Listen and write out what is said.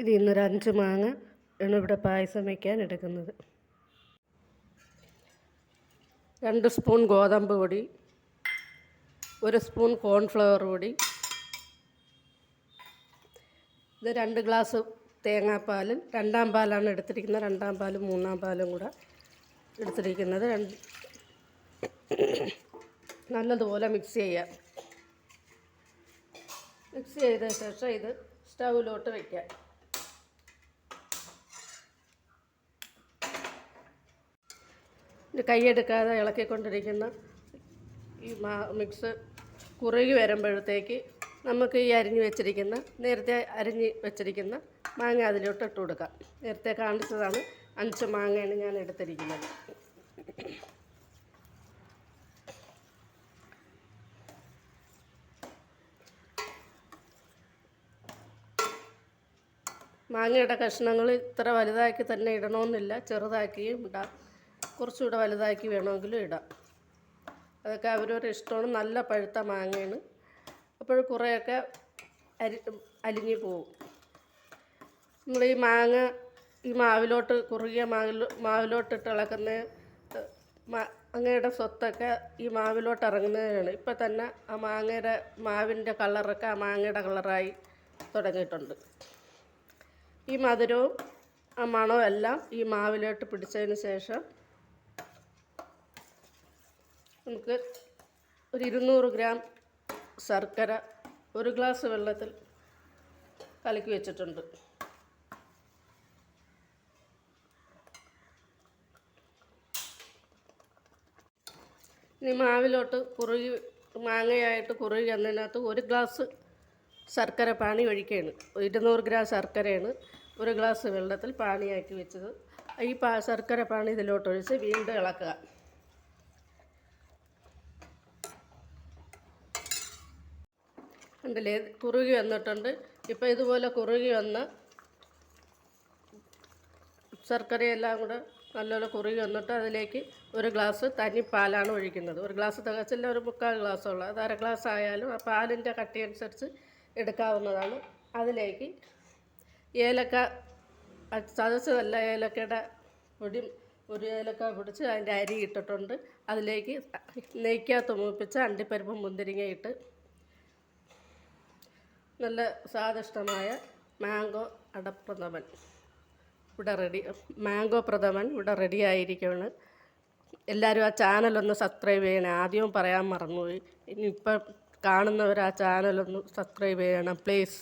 ഇത് ഇന്നൊരു അഞ്ച് മാങ്ങ ആണ് ഇവിടെ പായസം വയ്ക്കാൻ എടുക്കുന്നത്. രണ്ട് സ്പൂൺ ഗോതമ്പ് പൊടി ഒരു സ്പൂൺ കോൺഫ്ലവർ പൊടി ഇത് രണ്ട് ഗ്ലാസ് തേങ്ങാപ്പാൽ രണ്ടാം പാലാണ് എടുത്തിരിക്കുന്നത് രണ്ടാം പാലും മൂന്നാം പാലും കൂടെ എടുത്തിരിക്കുന്നത്. രണ്ട് നല്ലതുപോലെ മിക്സ് ചെയ്യാം. മിക്സ് ചെയ്ത ശേഷം ഇത് സ്റ്റൗവിലോട്ട് വയ്ക്കാം ഇത് കൈയെടുക്കാതെ ഇളക്കിക്കൊണ്ടിരിക്കുന്ന ഈ മാ മിക്സ് കുറുകി വരുമ്പോഴത്തേക്ക് നമുക്ക് ഈ അരിഞ്ഞ് വെച്ചിരിക്കുന്ന നേരത്തെ അരിഞ്ഞ് വെച്ചിരിക്കുന്ന മാങ്ങ അതിലോട്ട് ഇട്ട് കൊടുക്കാം. നേരത്തെ കാണിച്ചതാണ് അഞ്ച് മാങ്ങയാണ് ഞാൻ എടുത്തിരിക്കുന്നത്. മാങ്ങയുടെ കഷ്ണങ്ങൾ ഇത്ര വലുതാക്കി തന്നെ ഇടണമെന്നില്ല ചെറുതാക്കിയും ഇടാം. കുറച്ചുകൂടെ വലുതാക്കി വേണമെങ്കിലും ഇടാം. അതൊക്കെ അവരവരുടെ ഇഷ്ടമാണ് നല്ല പഴുത്ത മാങ്ങയാണ്. അപ്പോൾ കുറേയൊക്കെ അരി അലിഞ്ഞു പോവും നമ്മൾ ഈ മാങ്ങ ഈ മാവിലോട്ട് കുറുകിയ മാവിലോ മാവിലോട്ടിട്ട് ഇളക്കുന്ന മാങ്ങയുടെ സ്വത്തൊക്കെ ഈ മാവിലോട്ട് ഇറങ്ങുന്നതിനാണ്. ഇപ്പം തന്നെ ആ മാങ്ങയുടെ മാവിന്റെ കളറൊക്കെ ആ മാങ്ങയുടെ കളറായി തുടങ്ങിയിട്ടുണ്ട്. ഈ മധുരവും ആ മണവും എല്ലാം ഈ മാവിലോട്ട് പിടിച്ചതിന് ശേഷം നമുക്ക് ഒരു ഇരുന്നൂറ് ഗ്രാം ശർക്കര ഒരു ഗ്ലാസ് വെള്ളത്തിൽ കലക്കി വെച്ചിട്ടുണ്ട്. ഇനി മാവിലോട്ട് കുറുകി മാങ്ങയായിട്ട് കുറുകി എന്നതിനകത്ത് ഒരു ഗ്ലാസ് ശർക്കര പാനി ഒഴിക്കുകയാണ്. ഇരുന്നൂറ് ഗ്രാം ശർക്കരയാണ് ഒരു ഗ്ലാസ് വെള്ളത്തിൽ പാനിയാക്കി വെച്ചത്. ഈ പാ ശർക്കര പാനി ഇതിലോട്ട് ഒഴിച്ച് വീണ്ടും ഇളക്കുക. ഉണ്ടല്ലേ കുറുകി വന്നിട്ടുണ്ട്. ഇപ്പോൾ ഇതുപോലെ കുറുകി വന്ന് ശർക്കരയെല്ലാം കൂടെ നല്ലപോലെ കുറുകി വന്നിട്ട് അതിലേക്ക് ഒരു ഗ്ലാസ് തനി പാലാണ് ഒഴിക്കുന്നത്. ഒരു ഗ്ലാസ് തികച്ചില്ല ഒരു മുക്കാൽ ഗ്ലാസ്സുള്ള അത് അര ഗ്ലാസ് ആയാലും ആ പാലിന്റെ കട്ടി അനുസരിച്ച് എടുക്കാവുന്നതാണ്. അതിലേക്ക് ഏലക്ക ചതച്ചതല്ല ഏലക്കയുടെ പൊടി ഒരു ഏലക്ക പൊടിച്ച് അതിന്റെ അരി ഇട്ടിട്ടുണ്ട്. അതിലേക്ക് നെയ്ക്കകത്ത് മൂപ്പിച്ച അണ്ടിപ്പരിപ്പും മുന്തിരിങ്ങ ഇട്ട് നല്ല സ്വാദിഷ്ടമായ മാംഗോ അടപ്രഥമൻ. ഇവിടെ റെഡി മാംഗോ പ്രഥമൻ ഇവിടെ റെഡി ആയിരിക്കുകയാണ്. എല്ലാവരും ആ ചാനലൊന്ന് സബ്സ്ക്രൈബ് ചെയ്യണം. ആദ്യവും പറയാൻ മറന്നുപോയി. ഇനിയിപ്പം കാണുന്നവർ ആ ചാനലൊന്ന് സബ്സ്ക്രൈബ് ചെയ്യണം പ്ലീസ്